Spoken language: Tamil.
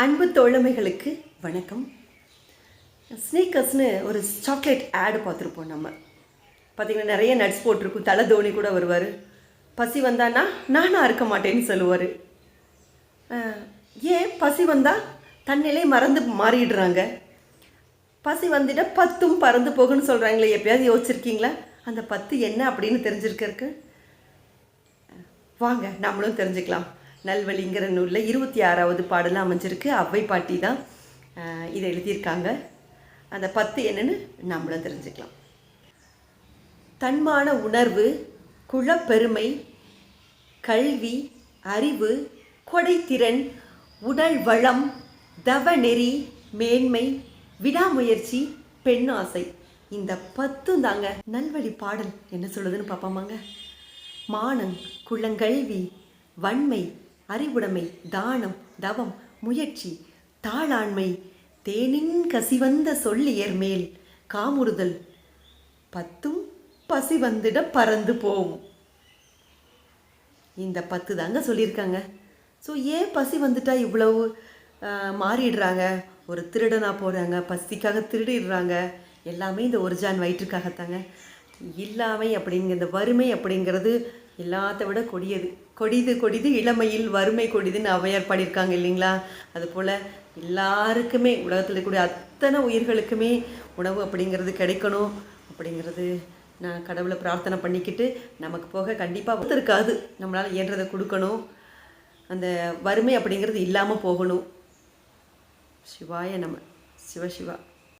அன்பு தோழமைகளுக்கு வணக்கம். ஸ்னீக்கர்ஸ்னு ஒரு சாக்லேட் ஆடு பார்த்துருப்போம் நம்ம. பார்த்தீங்கன்னா நிறைய நட்ஸ் போட்டிருக்கும். தலை தோனி கூட வருவார். பசி வந்தான்னா நானாக இருக்க மாட்டேன்னு சொல்லுவார். ஏன்? பசி வந்தால் தன்னிலே மறந்து மாறிடுறாங்க. பசி வந்துட்டால் பத்தும் பறந்து போகுன்னு சொல்கிறாங்களே எப்பயாவது யோசிச்சிருக்கீங்களா? அந்த பத்து என்ன அப்படின்னு தெரிஞ்சிருக்கிறதுக்கு? வாங்க நம்மளும் தெரிஞ்சுக்கலாம். நல்வழிங்கிற நூலில் இருபத்தி ஆறாவது பாடலாம் அமைஞ்சிருக்கு. அவ்வை பாட்டி தான் இதை எழுதியிருக்காங்க. அந்த பத்து என்னன்னு நம்மளும் தெரிஞ்சுக்கலாம். தன்மான உணர்வு குலப்பெருமை கல்வி அறிவு கொடைத்திறன் உடல் வளம் தவநெறி மேன்மை விடாமுயற்சி பெண்ணாசை இந்த பத்தும் தாங்க நல்வழி பாடல். என்ன சொல்லுதுன்னு பார்ப்போமாங்க? மானம் குளங்கல்வி வன்மை அறிவுடைமை தானம் தவம் முயற்சி தாளாண்மை தேனின் கசிவந்த சொல்லியர் மேல் காமுறுதல் பத்தும் பசி வந்துட பறந்து போகும் இந்த பத்து தாங்க சொல்லியிருக்காங்க. ஸோ ஏன் பசி வந்துட்டா இவ்வளவு ஆஹ், மாறிடுறாங்க? ஒரு திருடனாக போகிறாங்க பசிக்காக திருடிடுறாங்க. எல்லாமே இந்த ஒரு ஜான் வயிற்றுக்காகத்தாங்க. இல்லாமை அப்படிங்கிற இந்த வறுமை அப்படிங்கிறது எல்லாத்த விட கொடியது. கொடிது கொடிது இளமையில் வறுமை கொடிதுன்னு அவையார் பாடியிருக்காங்க இல்லைங்களா? அதுபோல் எல்லாருக்குமே உலகத்தில் இருக்கக்கூடிய அத்தனை உயிர்களுக்குமே உணவு அப்படிங்கிறது கிடைக்கணும் அப்படிங்கிறது நான் கடவுளை பிரார்த்தனை பண்ணிக்கிட்டு நமக்கு போக கண்டிப்பாக இருக்காது. நம்மளால் இயன்றதை கொடுக்கணும். அந்த வறுமை அப்படிங்கிறது இல்லாமல் போகணும். சிவாய நம்ம சிவ சிவா.